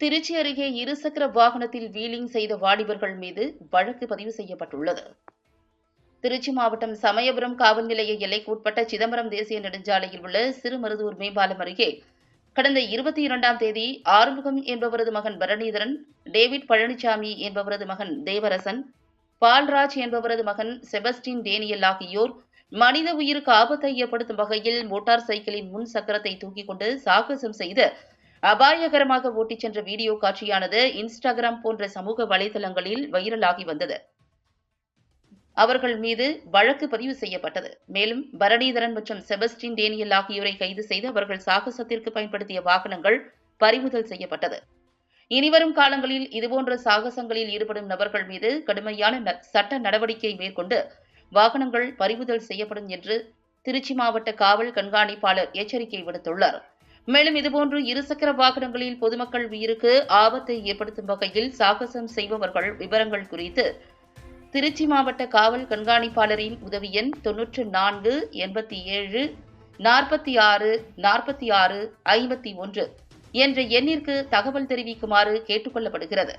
திருச்சி அருகே இருசக்கர வாகனத்தில் வீலிங் செய்த வாலிபர்கள் மீது வழக்கு பதிவு செய்யப்பட்டுள்ளது. திருச்சி மாவட்டம் சமயபுரம் காவல் நிலைய எல்லைக்கு உட்பட்ட சிதம்பரம் தேசிய நெடுஞ்சாலையில் உள்ள சிறுமருதூர் மேம்பாலம் அருகே கடந்த இருபத்தி இரண்டாம் தேதி ஆறுமுகம் என்பவரது மகன் பரணிதரன் டேவிட் பழனிசாமி என்பவரது மகன் தேவரசன் பால்ராஜ் என்பவரது மகன் செபஸ்டின் டேனியல் ஆகியோர் மனித உயிருக்கு ஆபத்தை ஏற்படுத்தும் வகையில் மோட்டார் சைக்கிளின் முன் சக்கரத்தை தூக்கிக் கொண்டு சாகசம் செய்து அபாயகரமாக ஓட்டிச் சென்ற வீடியோ காட்சியானது இன்ஸ்டாகிராம் போன்ற சமூக வலைதளங்களில் வைரலாகி வந்தது. அவர்கள் மீது வழக்கு பதிவு செய்யப்பட்டது. மேலும் பரணிதரன் மற்றும் செபஸ்டின் டேனியல் ஆகியோரை கைது செய்து அவர்கள் சாகசத்திற்கு பயன்படுத்திய வாகனங்கள் பறிமுதல் செய்யப்பட்டது. இனிவரும் காலங்களில் இதுபோன்ற சாகசங்களில் ஈடுபடும் நபர்கள் மீது கடுமையான சட்ட நடவடிக்கை மேற்கொண்டு வாகனங்கள் பறிமுதல் செய்யப்படும் என்று திருச்சி மாவட்ட காவல் கண்காணிப்பாளர் எச்சரிக்கை விடுத்துள்ளார். மேலும் இதுபோன்று இருசக்கர வாகனங்களில் பொதுமக்கள் உயிருக்கு ஆபத்தை ஏற்படுத்தும் வகையில் சாகசம் செய்பவர்கள் விவரங்கள் குறித்து திருச்சி மாவட்ட காவல் கண்காணிப்பாளரின் உதவி எண் தொன்னூற்று நான்கு எண்பத்தி ஏழு நாற்பத்தி ஆறு நாற்பத்தி ஆறு ஐம்பத்தி ஒன்று என்ற எண்ணிற்கு தகவல் தெரிவிக்குமாறு கேட்டுக்கொள்ளப்படுகிறது.